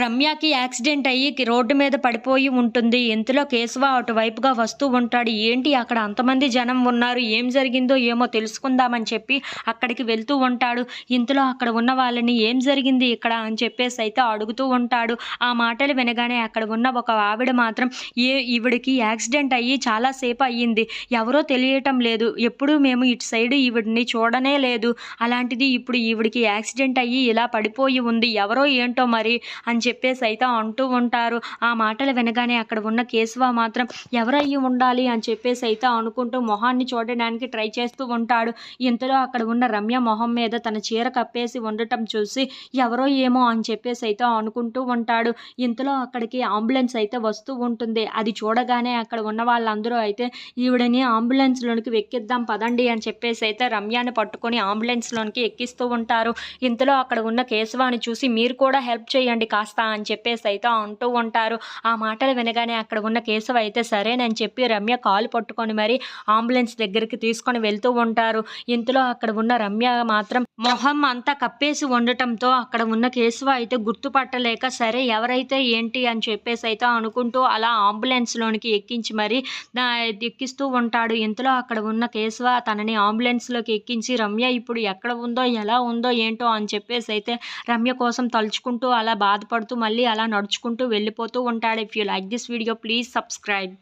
రమ్యకి accident అయ్యి road మీద పడిపోయి ఉంటుంది. ఇంతలో కేశవ అటువైపుగా వస్తూ ఉంటాడు. ఏంటి అక్కడ అంతమంది జనం ఉన్నారు? ఏం జరిగిందో ఏమో తెలుసుకుందామని చెప్పి అక్కడికి వెళ్తూ ఉంటాడు. ఇంతలో అక్కడ ఉన్న వాళ్ళని ఏం జరిగింది ఇక్కడ అని చెప్పేసి అయితే అడుగుతూ ఉంటాడు. ఆ మాటలు వినగానే అక్కడ ఉన్న ఒక ఆవిడ మాత్రం ఏ ఈవిడికి యాక్సిడెంట్ అయ్యి చాలాసేపు అయ్యింది. ఎవరో తెలియటం లేదు. ఎప్పుడూ మేము ఇటు సైడ్ ఈవిడిని చూడనే లేదు. అలాంటిది ఇప్పుడు ఈవిడికి యాక్సిడెంట్ అయ్యి ఇలా పడిపోయి ఉంది. ఎవరో ఏంటో మరి అని చెప్పేసి అయితే అంటూ ఉంటారు. ఆ మాటలు వినగానే అక్కడ ఉన్న కేశవ మాత్రం ఎవరయ్యి ఉండాలి? అని చెప్పేసి అయితే అనుకుంటూ మొహాన్ని చూడడానికి ట్రై చేస్తూ ఉంటాడు. ఇంతలో అక్కడ ఉన్న రమ్య మొహం మీద తన చీర కప్పేసి ఉండటం చూసి ఎవరో ఏమో అని చెప్పేసి అయితే అనుకుంటూ ఉంటాడు. ఇంతలో అక్కడికి అంబులెన్స్ అయితే వస్తూ ఉంటుంది. అది చూడగానే అక్కడ ఉన్న వాళ్ళందరూ అయితే ఈవిడని అంబులెన్స్లోనికి ఎక్కిద్దాం పదండి అని చెప్పేసి అయితే రమ్యాని పట్టుకొని అంబులెన్స్లోనికి ఎక్కిస్తూ ఉంటారు. ఇంతలో అక్కడ ఉన్న కేశవాని చూసి మీరు కూడా హెల్ప్ చేయండి. కాస్త అని చెప్పేసి అయితే అంటూ ఉంటారు. ఆ మాటలు వినగానే అక్కడ ఉన్న కేశవ అయితే సరేనని చెప్పి రమ్య కాలు పట్టుకొని మరి అంబులెన్స్ దగ్గరికి తీసుకొని వెళ్తూ ఉంటారు. ఇంతలో అక్కడ ఉన్న రమ్య మాత్రం మొహం అంతా కప్పేసి ఉండటంతో అక్కడ ఉన్న కేశవ అయితే గుర్తుపట్టలేక సరే ఎవరైతే ఏంటి అని చెప్పేసి అయితే అనుకుంటూ అలా అంబులెన్స్లోనికి ఎక్కించి మరి ఎక్కిస్తూ ఉంటాడు. ఇంతలో అక్కడ ఉన్న కేశవ తనని అంబులెన్స్లోకి ఎక్కించి రమ్య ఇప్పుడు ఎక్కడ ఉందో ఎలా ఉందో ఏంటో అని చెప్పేసి అయితే రమ్య కోసం తలుచుకుంటూ అలా బాధపడుతూ మళ్ళీ అలా నడుచుకుంటూ వెళ్ళిపోతూ ఉంటాడు. If you like this video please subscribe